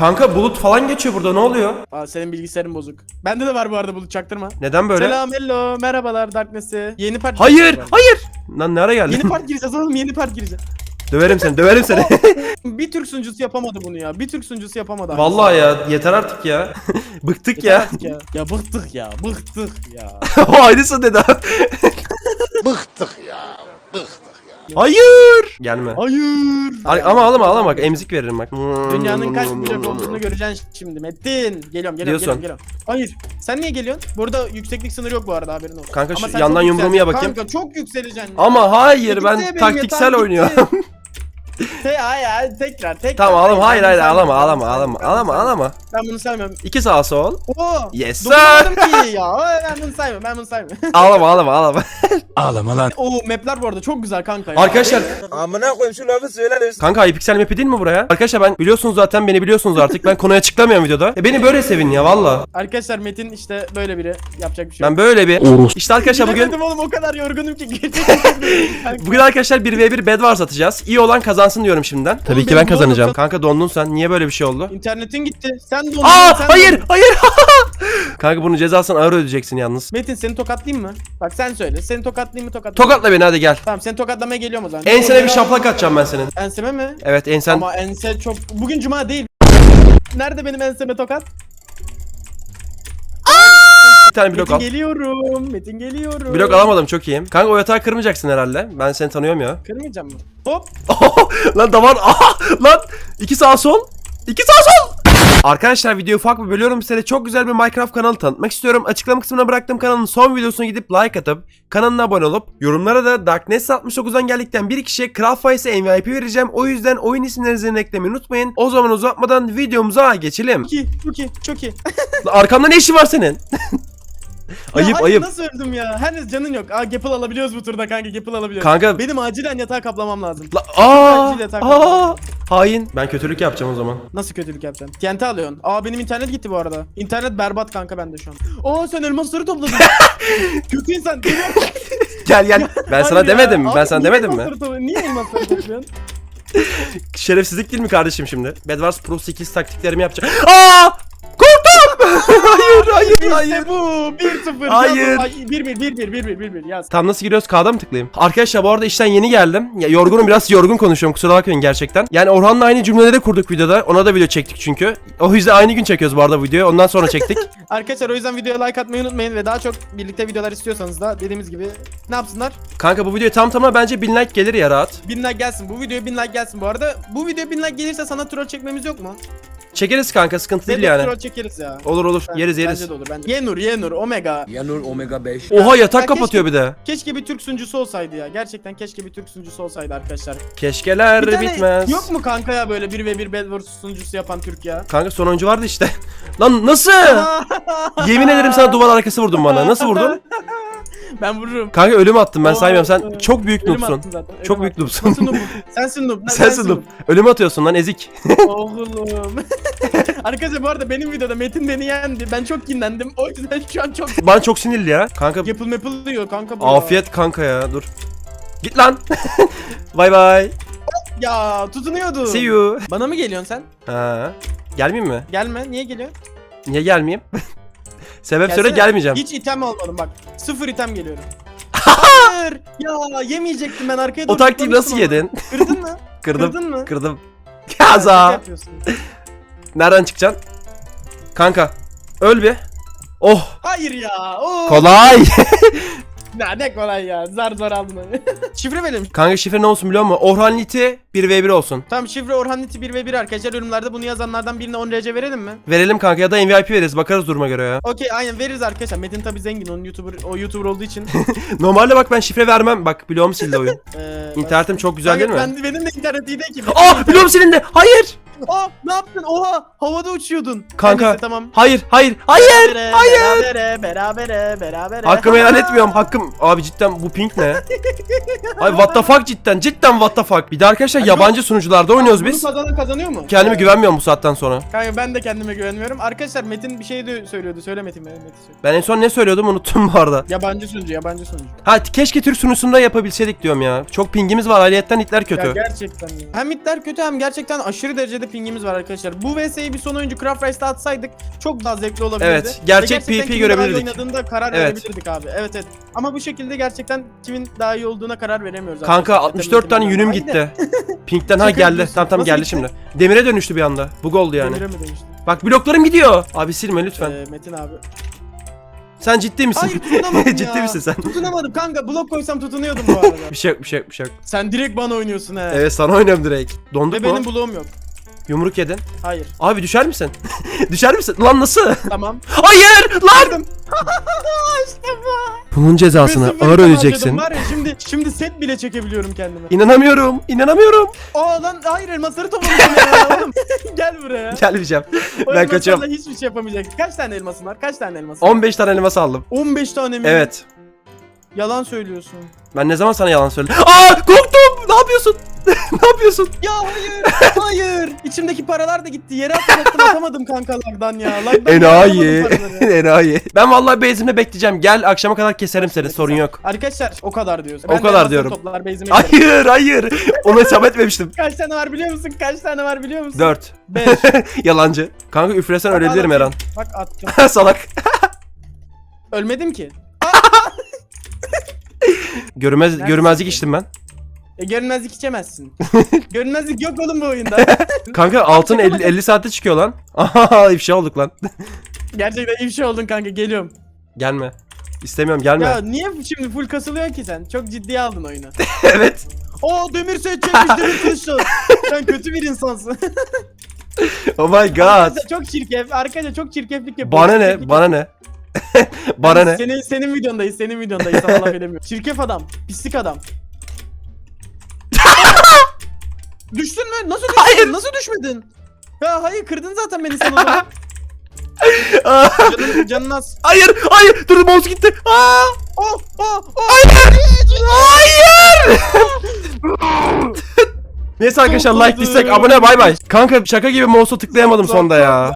Kanka bulut falan geçiyor burada ne oluyor? Aa senin bilgisayarın bozuk. Bende de var bu arada bulut çaktırma. Neden böyle? Selam hello merhabalar Darkness'i. Yeni part Hayır hayır. Lan ne ara geldin? Yeni part gireceğiz oğlum yeni part gireceğiz. döverim seni döverim seni. Bir Türk sunucusu yapamadı bunu ya. Bir Türk sunucusu yapamadı. Vallahi ya yeter artık ya. Bıktık Yeter ya. artık ya. Ya bıktık ya bıktık ya. o aynısı dedi abi. Bıktık ya. Bıktık. Hayır. Gelme. Hayır. Ay- Ama ağlama ağlama bak emzik veririm bak. Dünyanın kaç blok olduğunu göreceksin şimdi Metin. Geliyorum geliyorum Diyorsun. geliyorum, geliyorum. Hayır. Sen niye geliyorsun? Burada yükseklik sınırı yok bu arada haberin olsun. Kanka şu sen yandan çok yumruğumu ye bakayım. Kanka çok yükseleceksin. Ama hayır Gitti ben benim taktiksel yatağım oynuyorum. Te hayır hayır tekrar tekrar. tamam ağlama hayır hayır ağlama ağlama ağlama ağlama ağlama. Ben bunu saymıyorum. İki sağ sol. Oo. Yes sir. Ki ya. Ben bunu saymıyorum ben bunu saymıyorum. ağlama ağlama ağlama. Ağlama lan. Oo mapler bu arada çok güzel kanka ya. Arkadaşlar Amına koyayım şu lafı söyle. kanka Hypixel map'i değil mi buraya? Arkadaşlar ben biliyorsunuz zaten beni biliyorsunuz artık. Ben konuya açıklamıyorum videoda. E beni böyle sevin ya valla. Arkadaşlar Metin işte böyle biri yapacak bir şey yok. Ben böyle bir. İşte arkadaşlar bugün Bilemedim oğlum o kadar yorgunum ki. Bugün arkadaşlar 1v1 Bed Wars atacağız. İyi olan kazansın diyorum şimdiden. Tabii ki benim ben kazanacağım. doğru. Kanka dondun sen. Niye böyle bir şey oldu? İnternetin gitti. Sen dondun. Aa sen hayır dondun. hayır. Kanka bunun cezasını ağır ödeyeceksin yalnız. Metin seni tokatlayayım mı? Bak sen söyle. Seni tokatlayayım mı tokatlayayım mı? Tokatla beni hadi gel. Tamam seni tokatlamaya geliyorum o zaman. Ensene bir şaplak atacağım ben senin. Enseme mi? Evet ensen. Ama ense çok... Bugün cuma değil. Nerede benim enseme tokat? Bir tane blok Metin al. geliyorum. Metin geliyorum. Blok alamadım çok iyiyim. Kanka o yatağı kırmayacaksın herhalde. Ben seni tanıyorum ya. Kırmayacağım mı? Hop. lan damar. Aha! Lan iki sağ sol. İki sağ sol. Arkadaşlar videoyu ufak bir bölüyorum size çok güzel bir Minecraft kanalı tanıtmak istiyorum. Açıklama kısmına bıraktığım kanalın son videosuna gidip like atıp kanalına abone olup yorumlara da Darkness 69'dan geldikten bir kişiye Craftface'e MVP vereceğim. O yüzden oyun isimlerinizi eklemeyi unutmayın. O zaman uzatmadan videomuza geçelim. Çok iyi. Çok iyi. Çok iyi. Lan Arkamda ne işi var senin? Ayıp hayır, ayıp. Nasıl öldüm ya? Henüz canın yok. Aa Gapple alabiliyoruz bu turda kanka. Gapple alabiliyoruz. Kanka Benim acilen yatağı kaplamam lazım. La, aa, Acil yatak aa, hain. Ben kötülük yapacağım o zaman. Nasıl kötülük yapacaksın? TNT alıyorsun. Aa benim internet gitti bu arada. İnternet berbat kanka bende şu an. Aa sen elmasları topladın. Kötü insan. Gel gel. Ben sana demedim mi? Ben sana demedim mi? Niye elmasları topluyorsun? Şerefsizlik değil mi kardeşim şimdi? Bedwars Pro 8 taktiklerimi yapacağım. Aa! Hayır, hayır, hayır. İşte bu. 1-0. Hayır. 1-1 1-1 1-1 1-1 yaz. Tam nasıl giriyoruz? K'da mı tıklayayım? Arkadaşlar bu arada işten yeni geldim. Ya yorgunum biraz yorgun konuşuyorum kusura bakmayın gerçekten. Yani Orhan'la aynı cümleleri kurduk videoda. Ona da video çektik çünkü. O yüzden aynı gün çekiyoruz bu arada videoyu. Ondan sonra çektik. Arkadaşlar o yüzden videoya like atmayı unutmayın ve daha çok birlikte videolar istiyorsanız da dediğimiz gibi ne yapsınlar? Kanka bu video tam tamına bence 1000 like gelir ya rahat. 1000 like gelsin. Bu videoya 1000 like gelsin bu arada. Bu video 1000 like gelirse sana troll çekmemiz yok mu? Çekeriz kanka sıkıntı değil yani. troll çekeriz ya. Olur olur Ben- yeriz yeriz. Bence de olur bence. Yenur, Yenur, Omega. Yanur Omega 5. Oha yatak Ya kapatıyor bir de. Keşke bir Türk sunucusu olsaydı ya. Gerçekten keşke bir Türk sunucusu olsaydı arkadaşlar. Keşkeler Bir tane bitmez. Yok mu kanka ya böyle 1 ve 1 Bed Wars sunucusu yapan Türk ya? Kanka son oyuncu vardı işte. Lan nasıl? Yemin ederim sana duvar arkası vurdun bana. Nasıl vurdun? ben vururum. Kanka ölüm attım ben Oo, saymıyorum. Sen evet. çok büyük Ölüm noobsun. attın zaten. Çok büyük attın. noobsun. Nasıl? Sensin noob. lan, Sensin noob. Ölüm atıyorsun lan ezik. Oğlum. Arkadaşlar bu arada benim videoda Metin beni yendi. Ben çok kinlendim. O yüzden şu an çok Bana çok sinirli ya. Kanka yapıl mapıl diyor kanka bu. ya. afiyet kanka ya dur. Git lan. Bye bye. Ya tutunuyordu. See you. Bana mı geliyorsun sen? Ha. Gelmeyeyim mi? Gelme. Niye geliyorsun? Niye gelmeyeyim? Sebep söyle Gelsene. gelmeyeceğim. Hiç item almadım bak. Sıfır item geliyorum. Hayır. Ya yemeyecektim ben arkaya doğru O taktiği nasıl yedin? ama. Kırdın mı? Kırdım. Kırdın mı? Kırdım. Ya, şaka Kaza. yapıyorsun. Nereden çıkacaksın? Kanka. Öl bir. Oh. Hayır ya. Oo. Kolay. Ya ne kolay ya. Zar zor aldın onu. şifre verelim. Kanka şifre ne olsun biliyor musun? Orhan Liti 1v1 olsun. Tamam şifre Orhan Niti 1 ve 1 arkadaşlar. Yorumlarda bunu yazanlardan birine 10 RC verelim mi? Verelim kanka ya da MVP veririz bakarız duruma göre ya. Okey aynen veririz arkadaşlar. Metin tabi zengin onun YouTuber o YouTuber olduğu için. Normalde bak ben şifre vermem. Bak bloğum sildi oyun. Ee, İnternetim çok güzel değil mi? Ben, benim de internet iyi değil ki. Aa bloğum silindi. Hayır. Aa ne yaptın? Oha havada uçuyordun. Kanka. Neyse, tamam. Hayır. Hayır. Hayır. Berabere, Hayır. Berabere berabere berabere. Hakkımı helal etmiyorum. Hakkım. Abi cidden bu pink ne? Ay what the fuck cidden. Cidden what the fuck. Bir de arkadaşlar yabancı sunucularda oynuyoruz Bunu biz. kazanan kazanıyor mu? Kendime güvenmiyorum bu saatten sonra. Kanka ben de kendime güvenmiyorum. Arkadaşlar Metin bir şey de söylüyordu. Söyle Metin. Metin söyle. Ben en son ne söylüyordum unuttum bu arada. Yabancı sunucu, yabancı sunucu. Ha keşke Türk sunucusunda yapabilseydik diyorum ya. Çok pingimiz var. Ayrıyetten hitler kötü. Ya gerçekten ya. Hem mitler kötü hem gerçekten aşırı derecede pingimiz var arkadaşlar. Bu VS'yi bir son oyuncu Craft Rice'da atsaydık çok daha zevkli olabilirdi. Evet, gerçek Ve gerçekten PvP kimin daha iyi görebilirdik. oynadığında karar Evet. verebilirdik abi. Evet evet. Ama bu şekilde gerçekten kimin daha iyi olduğuna karar veremiyoruz. Kanka arkadaşlar. 64 tane Tabii yünüm gitti. Pink'ten ha Şaka geldi. yapıyorsun. Tamam tamam Nasıl geldi gitti? şimdi. Demire dönüştü bir anda. Bug oldu yani. Demire mi demiştin? Bak bloklarım gidiyor. Abi silme lütfen. Ee, Metin abi. Sen ciddi misin? Hayır tutunamadım ciddi ya. misin sen? Tutunamadım kanka. Blok koysam tutunuyordum bu arada. Bir şey yok bir şey yok bir şey yok. Sen direkt bana oynuyorsun he. Evet sana oynuyorum direkt. Donduk Ve mu? benim bloğum yok. Yumruk yedin. Hayır. Abi düşer misin? düşer misin? Lan nasıl? Tamam. Hayır lan! İşte bu. Bunun cezasını Gözüm ağır ödeyeceksin. harcadım Var ya şimdi şimdi set bile çekebiliyorum kendime. İnanamıyorum. inanamıyorum. Aa lan hayır elmasları toplamışım ya oğlum. Gel buraya. Gelmeyeceğim. O ben elmaslarla kaçıyorum. hiçbir şey yapamayacak. Kaç tane elmasın var? Kaç tane elmasın var? 15 tane elmas aldım. 15 tane mi? Evet. Yalan söylüyorsun. Ben ne zaman sana yalan söyledim? Aa korktum. Ne yapıyorsun? ne yapıyorsun? Ya hayır. hayır. İçimdeki paralar da gitti. Yere atacaktım atamadım kankalardan ya. Lagdan Enayi. paraları. Enayi. Ben vallahi base'imde bekleyeceğim. Gel akşama kadar keserim seni. Sorun yok. Arkadaşlar o kadar diyoruz. O kadar diyorum. Toplar, base'ime giderim. Hayır hayır. Onu hesap etmemiştim. Kaç tane var biliyor musun? Kaç tane var biliyor musun? 4. 5. Yalancı. Kanka üflesen ölebilirim Eren. Bak attım. Salak. Ölmedim ki. Görmez, görmezlik içtim ben. E görünmezlik içemezsin. görünmezlik yok oğlum bu oyunda. Kanka altın şaka 50, mı? 50 saatte çıkıyor lan. Aha ifşa olduk lan. Gerçekten ifşa oldun kanka geliyorum. Gelme. İstemiyorum gelme. Ya niye şimdi full kasılıyorsun ki sen? Çok ciddiye aldın oyunu. evet. Oo demir set çekmiş demir kılıçlı. sen kötü bir insansın. Oh my god. Arkadaşlar çok çirkef. Arkadaşlar çok çirkeflik yapıyor. Bana ne? Bana ne? Bana ne? Senin, senin videondayız. Senin videondayız. Laf edemiyorum. Çirkef adam. Pislik adam. Düştün mü? Nasıl düştün? Hayır. Nasıl düşmedin? Ya hayır kırdın zaten beni sen o zaman. Aa, Canın, canın az. hayır, hayır. Dur mouse gitti. Aa, Oh oh oh. hayır. Hayır. Neyse arkadaşlar like, Topladım. dislike, abone, bay bay. Kanka şaka gibi mouse'a tıklayamadım sonda ya.